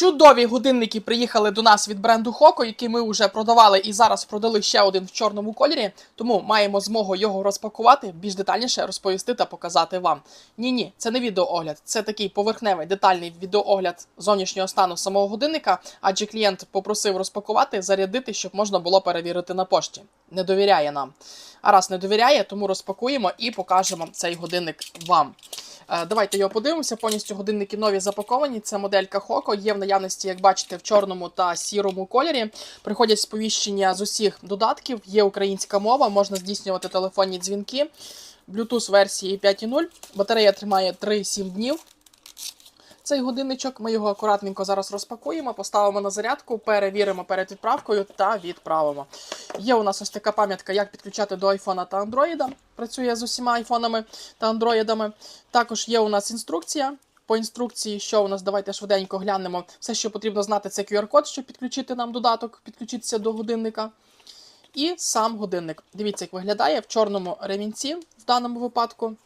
Чудові годинники приїхали до нас від бренду Хоко, який ми вже продавали і зараз продали ще один в чорному кольорі. Тому маємо змогу його розпакувати, більш детальніше розповісти та показати вам. Ні, ні, це не відеоогляд, це такий поверхневий детальний відеоогляд зовнішнього стану самого годинника, адже клієнт попросив розпакувати, зарядити, щоб можна було перевірити на пошті. Не довіряє нам. А раз не довіряє, тому розпакуємо і покажемо цей годинник вам. Е, Давайте його подивимося. Повністю годинники нові запаковані. Це моделька Хоко. Є в наявності, як бачите, в чорному та сірому кольорі. Приходять сповіщення з усіх додатків. Є українська мова, можна здійснювати телефонні дзвінки. Bluetooth версії 5.0. Батарея тримає 3-7 днів. Цей годинничок ми його акуратненько зараз розпакуємо, поставимо на зарядку, перевіримо перед відправкою та відправимо. Є у нас ось така пам'ятка, як підключати до айфона та андроїда. Працює з усіма айфонами та андроїдами. Також є у нас інструкція. По інструкції, що у нас, давайте швиденько глянемо. Все, що потрібно знати, це QR-код, щоб підключити нам додаток, підключитися до годинника. І сам годинник. Дивіться, як виглядає в чорному ремінці в даному випадку.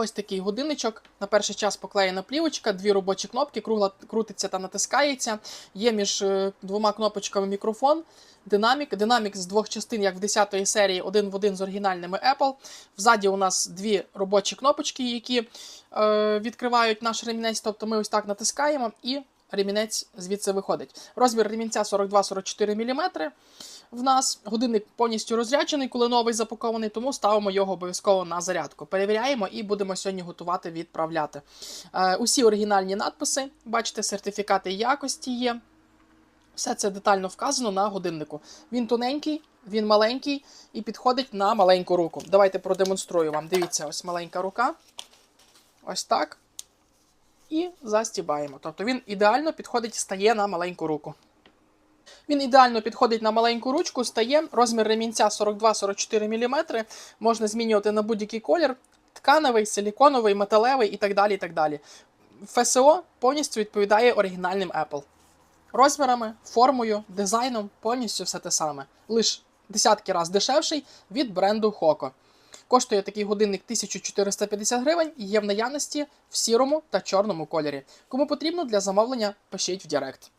Ось такий годинничок. На перший час поклеєна плівочка, дві робочі кнопки, кругла крутиться та натискається. Є між е, двома кнопочками мікрофон, динамік. Динамік з двох частин, як в 10-ї серії, один в один з оригінальними Apple. Взаді у нас дві робочі кнопочки, які е, відкривають наш ремінець. Тобто ми ось так натискаємо і ремінець звідси виходить. Розмір ремінця 42-44 мм. В нас годинник повністю розряджений, коли новий запакований, тому ставимо його обов'язково на зарядку. Перевіряємо і будемо сьогодні готувати відправляти. Е, усі оригінальні надписи, бачите, сертифікати якості є. Все це детально вказано на годиннику. Він тоненький, він маленький і підходить на маленьку руку. Давайте продемонструю вам. Дивіться, ось маленька рука. Ось так. І застібаємо. Тобто він ідеально підходить, стає на маленьку руку. Він ідеально підходить на маленьку ручку, стає розмір ремінця 42-44 мм. Можна змінювати на будь-який колір: тканевий, силіконовий, металевий і так далі. і так далі. ФСО повністю відповідає оригінальним Apple. Розмірами, формою, дизайном повністю все те саме. Лиш десятки разів дешевший від бренду Hoco. Коштує такий годинник 1450 гривень і є в наявності в сірому та чорному кольорі. Кому потрібно для замовлення, пишіть в Директ.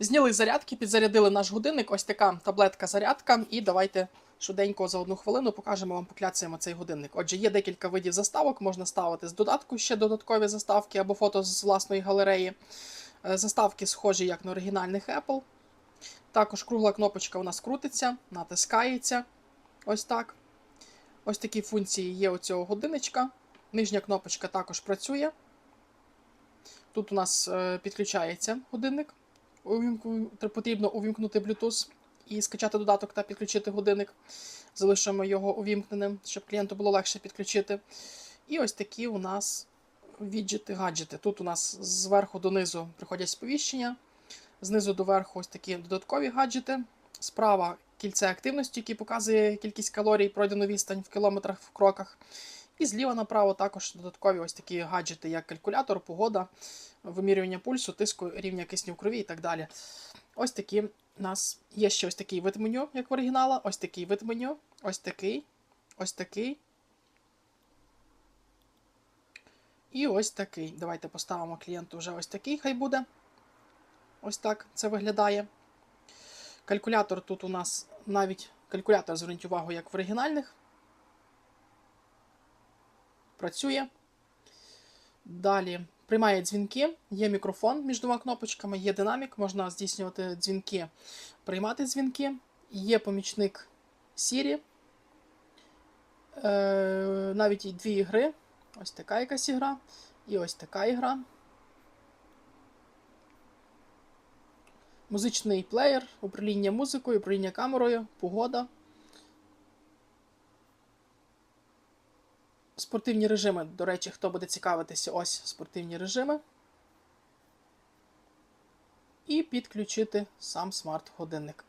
Зняли зарядки, підзарядили наш годинник. Ось така таблетка зарядка. І давайте швиденько за одну хвилину покажемо вам, покляцаємо цей годинник. Отже, є декілька видів заставок, можна ставити з додатку ще додаткові заставки або фото з власної галереї. Е, Заставки схожі як на оригінальних Apple. Також кругла кнопочка у нас крутиться, натискається. Ось так. Ось такі функції є у цього годинничка. Нижня кнопочка також працює. Тут у нас е, підключається годинник. Потрібно увімкнути Bluetooth і скачати додаток та підключити годинник. Залишимо його увімкненим, щоб клієнту було легше підключити. І ось такі у нас віджити-гаджети. Тут у нас зверху донизу приходять сповіщення, знизу до верху ось такі додаткові гаджети. Справа кільце активності, яке показує кількість калорій, пройдену відстань в кілометрах в кроках. І зліва направо також додаткові ось такі гаджети, як калькулятор, погода, вимірювання пульсу, тиску, рівня кисню в крові і так далі. Ось такі у нас є ще ось такий вид меню, як в оригінала, ось такий вид меню, ось такий, ось такий. І ось такий. Давайте поставимо клієнту вже ось такий, хай буде. Ось так це виглядає. Калькулятор тут у нас навіть калькулятор, зверніть увагу, як в оригінальних. Працює. Далі приймає дзвінки, є мікрофон між двома кнопочками, є динамік, можна здійснювати дзвінки, приймати дзвінки. Є помічник Siri. Е, навіть і дві ігри. Ось така якась ігра. І ось така ігра. Музичний плеєр, управління музикою, управління камерою, погода. Спортивні режими, до речі, хто буде цікавитися, ось спортивні режими. І підключити сам смарт-годинник.